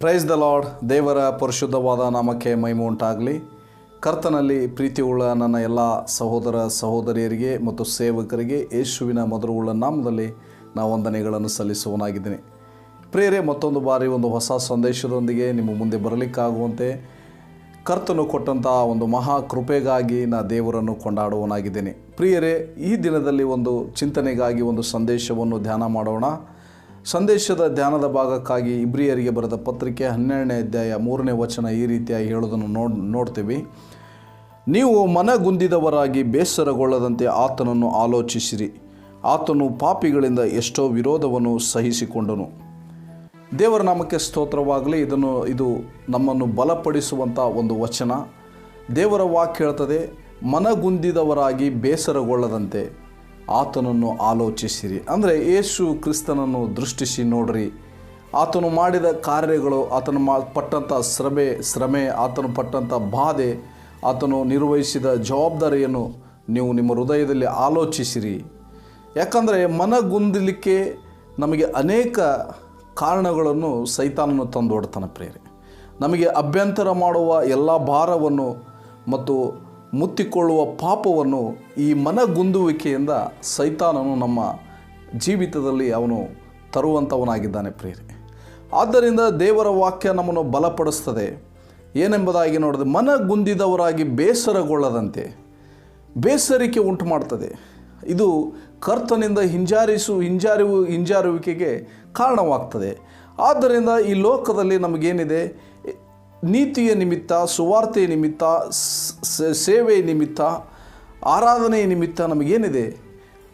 Praise the lord ದೇವರ ಪರಿಶುದ್ಧವಾದ ನಾಮಕ್ಕೆ ಮೈಮು ಉಂಟಾಗಲಿ. ಕರ್ತನಲ್ಲಿ ಪ್ರೀತಿಯುಳ್ಳ ನನ್ನ ಎಲ್ಲ ಸಹೋದರ ಸಹೋದರಿಯರಿಗೆ ಮತ್ತು ಸೇವಕರಿಗೆ ಯೇಸುವಿನ ಮಧುರವುಳ್ಳ ನಾಮದಲ್ಲಿ ನಾ ವಂದನೆಗಳನ್ನು ಸಲ್ಲಿಸುವನಾಗಿದ್ದೀನಿ ಪ್ರೇರೆ ಮತ್ತೊಂದು ಬಾರಿ ಒಂದು ಹೊಸ ಸಂದೇಶದೊಂದಿಗೆ ನಿಮ್ಮ ಮುಂದೆ ಬರಲಿಕ್ಕಾಗುವಂತೆ ಕರ್ತನು ಕೊಟ್ಟಂತಹ ಒಂದು ಮಹಾ ಕೃಪೆಗಾಗಿ ನಾ ದೇವರನ್ನು ಕೊಂಡಾಡುವನಾಗಿದ್ದೇನೆ ಪ್ರಿಯರೇ, ಈ ದಿನದಲ್ಲಿ ಒಂದು ಚಿಂತನೆಗಾಗಿ ಒಂದು ಸಂದೇಶವನ್ನು ಧ್ಯಾನ ಮಾಡೋಣ. ಸಂದೇಶದ ಧ್ಯಾನದ ಭಾಗಕ್ಕಾಗಿ ಇಬ್ರಿಯರಿಗೆ ಬರೆದ ಪತ್ರಿಕೆ ಹನ್ನೆರಡನೇ ಅಧ್ಯಾಯ ಮೂರನೇ ವಚನ ಈ ರೀತಿಯಾಗಿ ಹೇಳೋದನ್ನು ನೋಡ್ ನೋಡ್ತೀವಿ. ನೀವು ಮನಗುಂದಿದವರಾಗಿ ಬೇಸರಗೊಳ್ಳದಂತೆ ಆತನನ್ನು ಆಲೋಚಿಸಿರಿ. ಆತನು ಪಾಪಿಗಳಿಂದ ಎಷ್ಟೋ ವಿರೋಧವನ್ನು ಸಹಿಸಿಕೊಂಡನು. ದೇವರ ನಾಮಕ್ಕೆ ಸ್ತೋತ್ರವಾಗಲಿ, ಇದನ್ನು, ಇದು ನಮ್ಮನ್ನು ಬಲಪಡಿಸುವಂಥ ಒಂದು ವಚನ. ದೇವರ ವಾಕ್ಯ ಹೇಳ್ತದೆ, ಮನಗುಂದಿದವರಾಗಿ ಬೇಸರಗೊಳ್ಳದಂತೆ. ಆತನನ್ನು ಆಲೋಚಿಸಿರಿ. ಅಂದರೆ ಯೇಸು ಕ್ರಿಸ್ತನನ್ನು ದೃಷ್ಟಿಸಿ ನೋಡ್ರಿ. ಆತನು ಮಾಡಿದ ಕಾರ್ಯಗಳು, ಆತನು ಮಾ ಪಟ್ಟಂಥ ಶ್ರಮೆ ಶ್ರಮೆ ಆತನು ಪಟ್ಟಂಥ ಬಾಧೆ, ಆತನು ನಿರ್ವಹಿಸಿದ ಜವಾಬ್ದಾರಿಯನ್ನು ನೀವು ನಿಮ್ಮ ಹೃದಯದಲ್ಲಿ ಆಲೋಚಿಸಿರಿ. ಯಾಕಂದರೆ ಮನಗುಂದಲಿಕ್ಕೆ ನಮಗೆ ಅನೇಕ ಕಾರಣಗಳನ್ನು ಸೈತಾನನು ತಂದೊಡ್ತಾನೆ ಪ್ರೇರೆ ನಮಗೆ ಅಭ್ಯಂತರ ಮಾಡುವ ಎಲ್ಲ ಭಾರವನ್ನು ಮತ್ತು ಮುತ್ತಿಕೊಳ್ಳುವ ಪಾಪವನ್ನು ಈ ಮನಗುಂದುವಿಕೆಯಿಂದ ಸೈತಾನನು ನಮ್ಮ ಜೀವಿತದಲ್ಲಿ ಅವನು ತರುವಂಥವನಾಗಿದ್ದಾನೆ ಪ್ರೇರೆ ಆದ್ದರಿಂದ ದೇವರ ವಾಕ್ಯ ನಮ್ಮನ್ನು ಬಲಪಡಿಸ್ತದೆ. ಏನೆಂಬುದಾಗಿ ನೋಡಿದ್ರೆ ಮನಗುಂದಿದವರಾಗಿ ಬೇಸರಗೊಳ್ಳದಂತೆ, ಬೇಸರಿಕೆ ಉಂಟು ಮಾಡ್ತದೆ ಇದು ಕರ್ತನಿಂದ ಹಿಂಜಾರಿಸು, ಹಿಂಜಾರಿವು, ಹಿಂಜಾರುವಿಕೆಗೆ ಕಾರಣವಾಗ್ತದೆ. ಆದ್ದರಿಂದ ಈ ಲೋಕದಲ್ಲಿ ನಮಗೇನಿದೆ? ನೀತಿಯ ನಿಮಿತ್ತ, ಸುವಾರ್ತೆಯ ನಿಮಿತ್ತ ಸೇವೆಯ ನಿಮಿತ್ತ, ಆರಾಧನೆಯ ನಿಮಿತ್ತ ನಮಗೇನಿದೆ?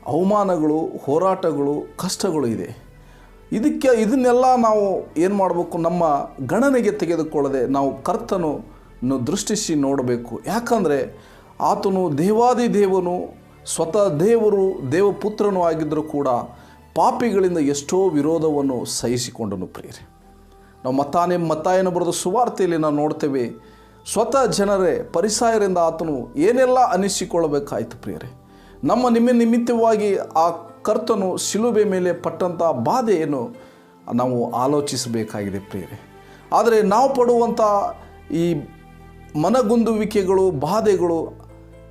ಅವಮಾನಗಳು, ಹೋರಾಟಗಳು, ಕಷ್ಟಗಳು ಇದೆ. ಇದಕ್ಕೆ, ಇದನ್ನೆಲ್ಲ ನಾವು ಏನು ಮಾಡಬೇಕು? ನಮ್ಮ ಗಣನೆಗೆ ತೆಗೆದುಕೊಳ್ಳದೆ ನಾವು ಕರ್ತನು ದೃಷ್ಟಿಸಿ ನೋಡಬೇಕು. ಯಾಕಂದರೆ ಆತನು ದೇವಾದಿ ದೇವನು, ಸ್ವತಃ ದೇವರು, ದೇವಪುತ್ರನೂ ಆಗಿದ್ದರೂ ಕೂಡ ಪಾಪಿಗಳಿಂದ ಎಷ್ಟೋ ವಿರೋಧವನ್ನು ಸಹಿಸಿಕೊಂಡನು ಪ್ರಿಯರೇ. ನಾವು ಮತ್ತಾನೆ ಮತ್ತಾಯನ ಬರೆದ ಸುವಾರ್ತೆಯಲ್ಲಿ ನಾವು ನೋಡ್ತೇವೆ. ಸ್ವತಃ ಜನರೇ, ಪರಿಸಾಯರಿಂದ ಆತನು ಏನೆಲ್ಲ ಅನಿಸಿಕೊಳ್ಳಬೇಕಾಯಿತು ಪ್ರಿಯರೇ? ನಮ್ಮ ನಿಮ್ಮ ನಿಮಿತ್ತವಾಗಿ ಆ ಕರ್ತನು ಶಿಲುಬೆ ಮೇಲೆ ಪಟ್ಟಂಥ ಬಾಧೆಯನ್ನು ನಾವು ಆಲೋಚಿಸಬೇಕಾಗಿದೆ ಪ್ರಿಯರೇ. ಆದರೆ ನಾವು ಪಡುವಂಥ ಈ ಮನಗುಂದುವಿಕೆಗಳು, ಬಾಧೆಗಳು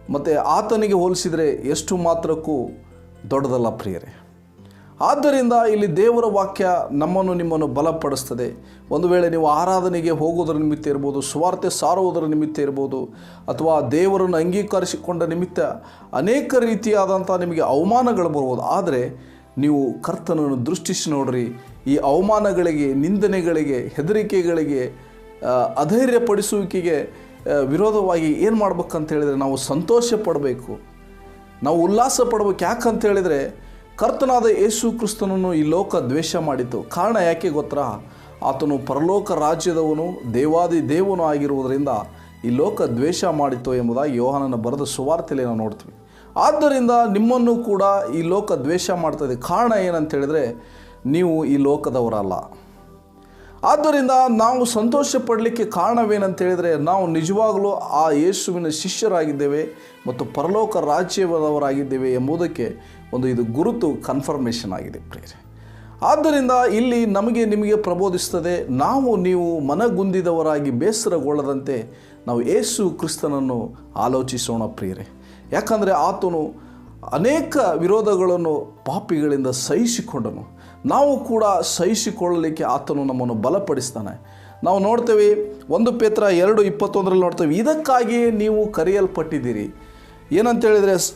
ಮತ್ತು ಆತನಿಗೆ ಹೋಲಿಸಿದರೆ ಎಷ್ಟು ಮಾತ್ರಕ್ಕೂ ದೊಡ್ಡದಲ್ಲ ಪ್ರಿಯರೇ. ಆದ್ದರಿಂದ ಇಲ್ಲಿ ದೇವರ ವಾಕ್ಯ ನಮ್ಮನ್ನು ನಿಮ್ಮನ್ನು ಬಲಪಡಿಸ್ತದೆ. ಒಂದು ವೇಳೆ ನೀವು ಆರಾಧನೆಗೆ ಹೋಗೋದರ ನಿಮಿತ್ತ ಇರ್ಬೋದು ಸ್ವಾರ್ಥ ಸಾರುವುದರ ನಿಮಿತ್ತ ಇರ್ಬೋದು, ಅಥವಾ ದೇವರನ್ನು ಅಂಗೀಕರಿಸಿಕೊಂಡ ನಿಮಿತ್ತ ಅನೇಕ ರೀತಿಯಾದಂಥ ನಿಮಗೆ ಅವಮಾನಗಳು ಬರ್ಬೋದು ಆದರೆ ನೀವು ಕರ್ತನನ್ನು ದೃಷ್ಟಿಸಿ ನೋಡ್ರಿ. ಈ ಅವಮಾನಗಳಿಗೆ, ನಿಂದನೆಗಳಿಗೆ, ಹೆದರಿಕೆಗಳಿಗೆ ಅಧೈರ್ಯಪಡಿಸುವಿಕೆಗೆ ವಿರೋಧವಾಗಿ ಏನು ಮಾಡ್ಬೇಕಂತ ಹೇಳಿದರೆ ನಾವು ಸಂತೋಷ ಪಡಬೇಕು. ನಾವು ಉಲ್ಲಾಸ ಪಡ್ಬೇಕು. ಯಾಕಂತ ಹೇಳಿದರೆ ಕರ್ತನಾದ ಯೇಸು ಕ್ರಿಸ್ತನನ್ನು ಈ ಲೋಕ ದ್ವೇಷ ಮಾಡಿತು. ಕಾರಣ ಯಾಕೆ ಗೊತ್ತಾ? ಆತನು ಪರಲೋಕ ರಾಜ್ಯದವನು, ದೇವಾದಿ ದೇವನು ಆಗಿರುವುದರಿಂದ ಈ ಲೋಕ ದ್ವೇಷ ಮಾಡಿತು ಎಂಬುದಾಗಿ ಯೋಹಾನನ ಬರೆದ ಸುವಾರ್ತೆಯಲ್ಲಿ ನಾವು ನೋಡ್ತೀವಿ. ಆದ್ದರಿಂದ ನಿಮ್ಮನ್ನು ಕೂಡ ಈ ಲೋಕ ದ್ವೇಷ ಮಾಡ್ತದೆ ಕಾರಣ ಏನಂತ ಹೇಳಿದರೆ ನೀವು ಈ ಲೋಕದವರಲ್ಲ. ಆದ್ದರಿಂದ ನಾವು ಸಂತೋಷ ಪಡಲಿಕ್ಕೆ ಕಾರಣವೇನಂತ ಹೇಳಿದರೆ ನಾವು ನಿಜವಾಗಲೂ ಆ ಯೇಸುವಿನ ಶಿಷ್ಯರಾಗಿದ್ದೇವೆ ಮತ್ತು ಪರಲೋಕ ರಾಜ್ಯದವರಾಗಿದ್ದೇವೆ ಎಂಬುದಕ್ಕೆ ಒಂದು ಇದು ಗುರುತು ಕನ್ಫರ್ಮೇಷನ್ ಆಗಿದೆ ಪ್ರೇರೆ ಆದ್ದರಿಂದ ಇಲ್ಲಿ ನಮಗೆ ನಿಮಗೆ ಪ್ರಬೋಧಿಸ್ತದೆ ನಾವು ನೀವು ಮನಗುಂದಿದವರಾಗಿ ಬೇಸರಗೊಳ್ಳದಂತೆ ನಾವು ಯೇಸು ಕ್ರಿಸ್ತನನ್ನು ಆಲೋಚಿಸೋಣ, ಪ್ರಿಯರೇ. ಯಾಕಂದರೆ ಆತನು ಅನೇಕ ವಿರೋಧಗಳನ್ನು ಪಾಪಿಗಳಿಂದ ಸಹಿಸಿಕೊಂಡನು. ನಾವು ಕೂಡ ಸಹಿಸಿಕೊಳ್ಳಲಿಕ್ಕೆ ಆತನು ನಮ್ಮನ್ನು ಬಲಪಡಿಸ್ತಾನೆ. ನಾವು ನೋಡ್ತೇವೆ ಒಂದು ಪೇತ್ರ ಎರಡು ಇಪ್ಪತ್ತೊಂದರಲ್ಲಿ ನೋಡ್ತೇವೆ, ಇದಕ್ಕಾಗಿಯೇ ನೀವು ಕರೆಯಲ್ಪಟ್ಟಿದ್ದೀರಿ. ಏನಂತ ಹೇಳಿದರೆ ಸ್-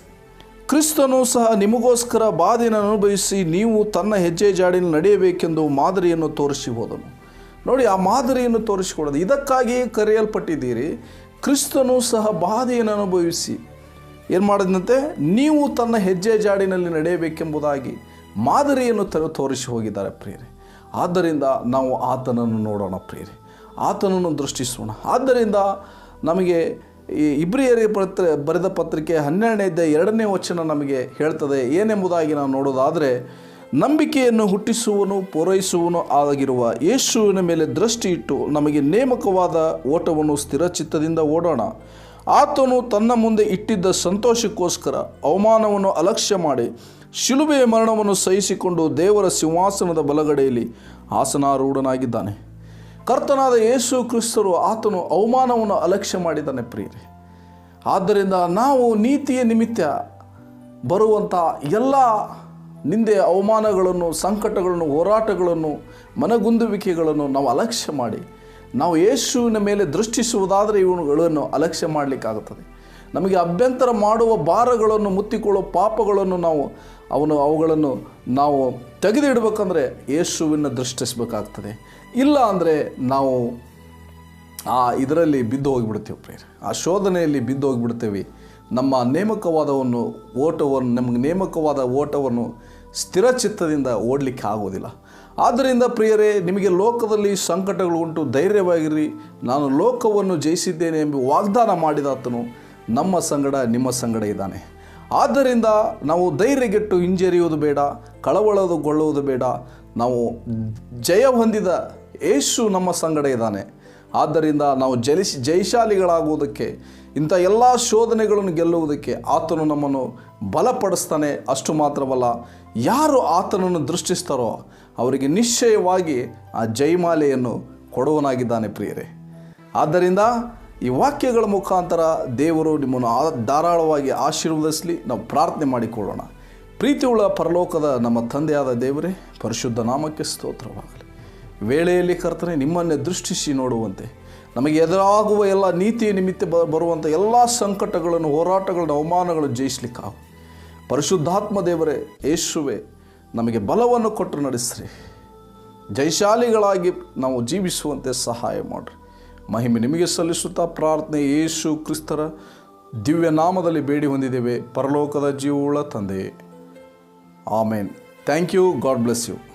ಕ್ರಿಸ್ತನು ಸಹ ನಿಮಗೋಸ್ಕರ ಬಾಧೆಯನ್ನು ಅನುಭವಿಸಿ ನೀವು ತನ್ನ ಹೆಜ್ಜೆ ಜಾಡಿನಲ್ಲಿ ನಡೆಯಬೇಕೆಂದು ಮಾದರಿಯನ್ನು ತೋರಿಸಿ ಹೋದನು. ನೋಡಿ, ಆ ಮಾದರಿಯನ್ನು ತೋರಿಸಿಕೊಡೋದು. ಇದಕ್ಕಾಗಿಯೇ ಕರೆಯಲ್ಪಟ್ಟಿದ್ದೀರಿ, ಕ್ರಿಸ್ತನು ಸಹ ಬಾಧೆಯನ್ನು ಅನುಭವಿಸಿ. ಏನು ಮಾಡಿದಂತೆ? ನೀವು ತನ್ನ ಹೆಜ್ಜೆ ಜಾಡಿನಲ್ಲಿ ನಡೆಯಬೇಕೆಂಬುದಾಗಿ ಮಾದರಿಯನ್ನು ತರ ತೋರಿಸಿ ಹೋಗಿದ್ದಾರೆ ಪ್ರಿಯರೇ. ಆದ್ದರಿಂದ ನಾವು ಆತನನ್ನು ನೋಡೋಣ ಪ್ರಿಯರೇ. ಆತನನ್ನು ದೃಷ್ಟಿಸೋಣ. ಆದ್ದರಿಂದ ನಮಗೆ ಈ ಇಬ್ರಿಯರಿಗೆ ಪತ್ರ ಬರೆದ ಪತ್ರಿಕೆ ಹನ್ನೆರಡನೇದ ಎರಡನೇ ವಚನ ನಮಗೆ ಹೇಳ್ತದೆ. ಏನೆಂಬುದಾಗಿ ನಾವು ನೋಡೋದಾದರೆ, ನಂಬಿಕೆಯನ್ನು ಹುಟ್ಟಿಸುವನು ಪೂರೈಸುವನು ಆಗಿರುವ ಯೇಸುವಿನ ಮೇಲೆ ದೃಷ್ಟಿ ಇಟ್ಟು ನಮಗೆ ನೇಮಕವಾದ ಓಟವನ್ನು ಸ್ಥಿರಚಿತ್ತದಿಂದ ಓಡೋಣ. ಆತನು ತನ್ನ ಮುಂದೆ ಇಟ್ಟಿದ್ದ ಸಂತೋಷಕ್ಕೋಸ್ಕರ ಅವಮಾನವನ್ನು ಅಲಕ್ಷ್ಯ ಮಾಡಿ ಶಿಲುಬೆಯ ಮರಣವನ್ನು ಸಹಿಸಿಕೊಂಡು ದೇವರ ಸಿಂಹಾಸನದ ಬಲಗಡೆಯಲ್ಲಿ ಆಸನಾರೂಢನಾಗಿದ್ದಾನೆ. ಕರ್ತನಾದ ಯೇಸು ಕ್ರಿಸ್ತರು ಆತನು ಅವಮಾನವನ್ನು ಅಲಕ್ಷ್ಯ ಮಾಡಿದ್ದಾನೆ ಪ್ರಿಯರಿ. ಆದ್ದರಿಂದ ನಾವು ನೀತಿಯ ನಿಮಿತ್ತ ಬರುವಂಥ ಎಲ್ಲ ನಿಂದೆ ಅವಮಾನಗಳನ್ನು, ಸಂಕಟಗಳನ್ನು, ಹೋರಾಟಗಳನ್ನು, ಮನಗುಂದುವಿಕೆಗಳನ್ನು ನಾವು ಅಲಕ್ಷ್ಯ ಮಾಡಿ, ನಾವು ಯೇಸುವಿನ ಮೇಲೆ ದೃಷ್ಟಿಸುವುದಾದರೆ ಇವುಗಳನ್ನು ಅಲಕ್ಷ್ಯ ಮಾಡಲಿಕ್ಕಾಗುತ್ತದೆ. ನಮಗೆ ಅಭ್ಯಂತರ ಮಾಡುವ ಭಾರಗಳನ್ನು ಮುತ್ತಿಕೊಳ್ಳುವ ಪಾಪಗಳನ್ನು ನಾವು ಅವನು ಅವುಗಳನ್ನು ನಾವು ತೆಗೆದಿಡಬೇಕಂದ್ರೆ ಯೇಸುವಿನ ದೃಷ್ಟಿಸಬೇಕಾಗ್ತದೆ. ಇಲ್ಲ ಅಂದರೆ ನಾವು ಆ ಇದರಲ್ಲಿ ಬಿದ್ದು ಹೋಗಿಬಿಡ್ತೇವೆ ಪ್ರೇರೆ ಆ ಶೋಧನೆಯಲ್ಲಿ ಬಿದ್ದು ಹೋಗಿಬಿಡ್ತೇವೆ. ನಮ್ಮ ನೇಮಕವಾದವನ್ನು ಓಟವನ್ನು, ನಮಗೆ ನೇಮಕವಾದ ಓಟವನ್ನು ಸ್ಥಿರಚಿತ್ತದಿಂದ ಓಡಲಿಕ್ಕೆ ಆಗೋದಿಲ್ಲ. ಆದ್ದರಿಂದ ಪ್ರಿಯರೇ, ನಿಮಗೆ ಲೋಕದಲ್ಲಿ ಸಂಕಟಗಳು ಉಂಟು, ಧೈರ್ಯವಾಗಿರಿ. ನಾನು ಲೋಕವನ್ನು ಜಯಿಸಿದ್ದೇನೆ ಎಂಬ ವಾಗ್ದಾನ ಮಾಡಿದಾತನು ನಮ್ಮ ಸಂಗಡ, ನಿಮ್ಮ ಸಂಗಡ ಇದ್ದಾನೆ. ಆದ್ದರಿಂದ ನಾವು ಧೈರ್ಯಗೆಟ್ಟು ಹಿಂಜರಿಯುವುದು ಬೇಡ ಕಳವಳದುಗೊಳ್ಳುವುದು ಬೇಡ. ನಾವು ಜಯ ಹೊಂದಿದ ಯೇಸು ನಮ್ಮ ಸಂಗಡ ಇದ್ದಾನೆ. ಆದ್ದರಿಂದ ನಾವು ಜಲಿಸಿ ಜಯಶಾಲಿಗಳಾಗುವುದಕ್ಕೆ, ಇಂಥ ಎಲ್ಲ ಶೋಧನೆಗಳನ್ನು ಗೆಲ್ಲುವುದಕ್ಕೆ ಆತನು ನಮ್ಮನ್ನು ಬಲಪಡಿಸ್ತಾನೆ ಅಷ್ಟು ಮಾತ್ರವಲ್ಲ, ಯಾರು ಆತನನ್ನು ದೃಷ್ಟಿಸ್ತಾರೋ ಅವರಿಗೆ ನಿಶ್ಚಯವಾಗಿ ಆ ಜೈಮಾಲೆಯನ್ನು ಕೊಡುವನಾಗಿದ್ದಾನೆ ಪ್ರಿಯರೇ. ಆದ್ದರಿಂದ ಈ ವಾಕ್ಯಗಳ ಮುಖಾಂತರ ದೇವರು ನಿಮ್ಮನ್ನು ಆ ಧಾರಾಳವಾಗಿ ಆಶೀರ್ವದಿಸಲಿ, ನಾವು ಪ್ರಾರ್ಥನೆ ಮಾಡಿಕೊಳ್ಳೋಣ. ಪ್ರೀತಿಯುಳ್ಳ ಪರಲೋಕದ ನಮ್ಮ ತಂದೆಯಾದ ದೇವರೇ, ಪರಿಶುದ್ಧ ನಾಮಕ್ಕೆ ಸ್ತೋತ್ರವಾಗಲಿ. ವೇಳೆಯಲ್ಲಿ ಕರ್ತನೆ, ನಿಮ್ಮನ್ನೇ ದೃಷ್ಟಿಸಿ ನೋಡುವಂತೆ. ನಮಗೆ ಎದುರಾಗುವ ಎಲ್ಲ ನೀತಿಯ ನಿಮಿತ್ತ ಬ ಬರುವಂಥ ಎಲ್ಲ ಸಂಕಟಗಳನ್ನು, ಹೋರಾಟಗಳನ್ನು, ಅವಮಾನಗಳನ್ನು ಜಯಿಸಲಿಕ್ಕಾವು ಪರಿಶುದ್ಧಾತ್ಮ ದೇವರೇ, ಯೇಸುವೆ, ನಮಗೆ ಬಲವನ್ನು ಕೊಟ್ಟು ನಡೆಸ್ರಿ. ಜಯಶಾಲಿಗಳಾಗಿ ನಾವು ಜೀವಿಸುವಂತೆ ಸಹಾಯ ಮಾಡಿರಿ. ಮಹಿಮೆ ನಿಮಗೆ ಸಲ್ಲಿಸುತ್ತಾ ಪ್ರಾರ್ಥನೆ ಯೇಸು ಕ್ರಿಸ್ತರ ದಿವ್ಯ ನಾಮದಲ್ಲಿ ಬೇಡಿ ಹೊಂದಿದ್ದೇವೆ. ಪರಲೋಕದ ಜೀವವುಳ್ಳ ತಂದೆ. Amen. Thank you. God bless you.